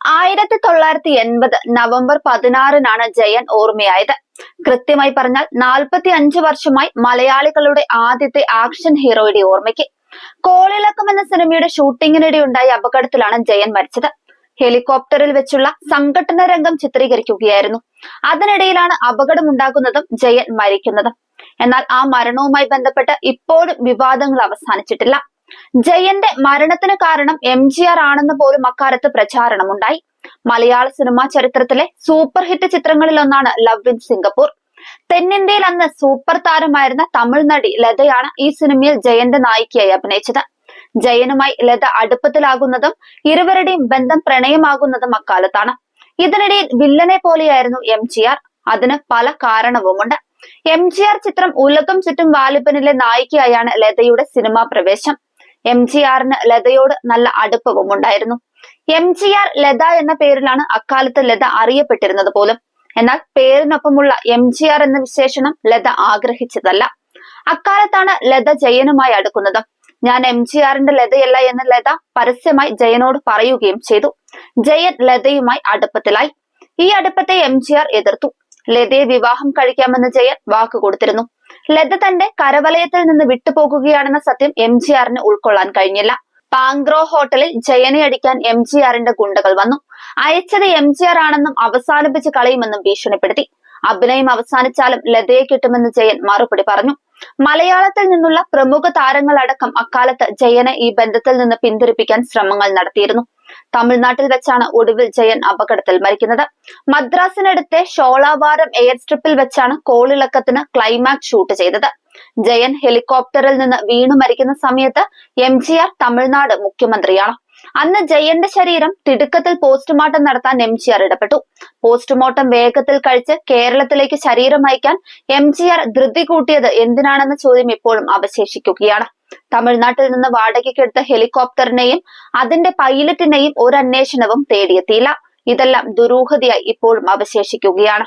ആയിരത്തി തൊള്ളായിരത്തി എൺപത് നവംബർ പതിനാറിനാണ് ജയൻ ഓർമ്മയായത്. കൃത്യമായി പറഞ്ഞാൽ നാൽപ്പത്തി അഞ്ച് വർഷമായി മലയാളികളുടെ ആദ്യത്തെ ആക്ഷൻ ഹീറോയുടെ ഓർമ്മയ്ക്ക്. കോളിളക്കം എന്ന സിനിമയുടെ ഷൂട്ടിങ്ങിനിടെ ഉണ്ടായ അപകടത്തിലാണ് ജയൻ മരിച്ചത്. ഹെലികോപ്റ്ററിൽ വെച്ചുള്ള സംഘടന രംഗം ചിത്രീകരിക്കുകയായിരുന്നു. അതിനിടയിലാണ് അപകടം ഉണ്ടാകുന്നതും ജയൻ മരിക്കുന്നതും. എന്നാൽ ആ മരണവുമായി ബന്ധപ്പെട്ട് ഇപ്പോഴും വിവാദങ്ങൾ അവസാനിച്ചിട്ടില്ല. ജയന്റെ മരണത്തിന് കാരണം എം ജി ആർ ആണെന്ന് പോലും അക്കാലത്ത് പ്രചാരണമുണ്ടായി. മലയാള സിനിമാ ചരിത്രത്തിലെ സൂപ്പർ ഹിറ്റ് ചിത്രങ്ങളിൽ ഒന്നാണ് ലവ് ഇൻ സിംഗപ്പൂർ തെന്നിന്ത്യയിൽ അന്ന് സൂപ്പർ താരമായിരുന്ന തമിഴ് നടി ലതയാണ് ഈ സിനിമയിൽ ജയന്റെ നായികയായി അഭിനയിച്ചത്. ജയനുമായി ലത അടുപ്പത്തിലാകുന്നതും ഇരുവരുടെയും ബന്ധം പ്രണയമാകുന്നതും അക്കാലത്താണ്. ഇതിനിടയിൽ വില്ലനെ പോലെയായിരുന്നു എം ജി ആർ അതിന് പല കാരണവുമുണ്ട്. എം ജി ആർ ചിത്രം ഉലകം ചുറ്റും വാലിബനിലെ നായികയായാണ് ലതയുടെ സിനിമാ പ്രവേശം. എം ജി ആറിന് ലതയോട് നല്ല അടുപ്പവും ഉണ്ടായിരുന്നു. എം ജി ആർ ലത എന്ന പേരിലാണ് അക്കാലത്ത് ലത അറിയപ്പെട്ടിരുന്നത് പോലും. എന്നാൽ പേരിനൊപ്പമുള്ള എം ജി ആർ എന്ന വിശേഷണം ലത ആഗ്രഹിച്ചതല്ല. അക്കാലത്താണ് ലത ജയനുമായി അടുക്കുന്നത്. ഞാൻ എം ജി ആറിന്റെ ലതയല്ല എന്ന് ലത പരസ്യമായി ജയനോട് പറയുകയും ചെയ്തു. ജയൻ ലതയുമായി അടുപ്പത്തിലായി. ഈ അടുപ്പത്തെ എം ജി ആർ എതിർത്തു. ലതയെ വിവാഹം കഴിക്കാമെന്ന് ജയൻ വാക്ക് കൊടുത്തിരുന്നു. ലത തന്റെ കരവലയത്തിൽ നിന്ന് വിട്ടുപോകുകയാണെന്ന സത്യം എം ജി ആറിന് ഉൾക്കൊള്ളാൻ കഴിഞ്ഞില്ല. പാങ്ക്രോ ഹോട്ടലിൽ ജയനെ അടിക്കാൻ എം ജി ആറിന്റെ ഗുണ്ടകൾ വന്നു. അയച്ചത് എം ജി ആർ ആണെന്നും അവസാനിപ്പിച്ച് കളയുമെന്നും ഭീഷണിപ്പെടുത്തി. അഭിനയം അവസാനിച്ചാലും ലതയെ കിട്ടുമെന്ന് ജയൻ മറുപടി പറഞ്ഞു. മലയാളത്തിൽ നിന്നുള്ള പ്രമുഖ താരങ്ങളടക്കം അക്കാലത്ത് ജയനെ ഈ ബന്ധത്തിൽ നിന്ന് പിന്തിരിപ്പിക്കാൻ ശ്രമങ്ങൾ നടത്തിയിരുന്നു. തമിഴ്നാട്ടിൽ വെച്ചാണ് ഒടുവിൽ ജയൻ അപകടത്തിൽ മരിക്കുന്നത്. മദ്രാസിനടുത്തെ ഷോളാവാരം എയർ സ്ട്രിപ്പിൽ വെച്ചാണ് കോളിളക്കത്തിന് ക്ലൈമാക്സ് ഷൂട്ട് ചെയ്തത്. ജയൻ ഹെലികോപ്റ്ററിൽ നിന്ന് വീണു മരിക്കുന്ന സമയത്ത് എം ജി ആർ തമിഴ്നാട് മുഖ്യമന്ത്രിയാണ്. അന്ന് ജയന്റെ ശരീരം തിടുക്കത്തിൽ പോസ്റ്റ്മോർട്ടം നടത്താൻ എം ജി ആർ ഇടപെട്ടു. പോസ്റ്റ്മോർട്ടം വേഗത്തിൽ കഴിച്ച് കേരളത്തിലേക്ക് ശരീരം അയക്കാൻ എം ജി ആർ ധൃതി കൂട്ടിയത് എന്തിനാണെന്ന ചോദ്യം ഇപ്പോഴും അവശേഷിക്കുകയാണ്. തമിഴ്നാട്ടിൽ നിന്ന് വാടകയ്ക്കെടുത്ത ഹെലികോപ്റ്ററിനെയും അതിന്റെ പൈലറ്റിനെയും ഒരു അന്വേഷണവും തേടിയെത്തിയില്ല. ഇതെല്ലാം ദുരൂഹതയായി ഇപ്പോഴും അവശേഷിക്കുകയാണ്.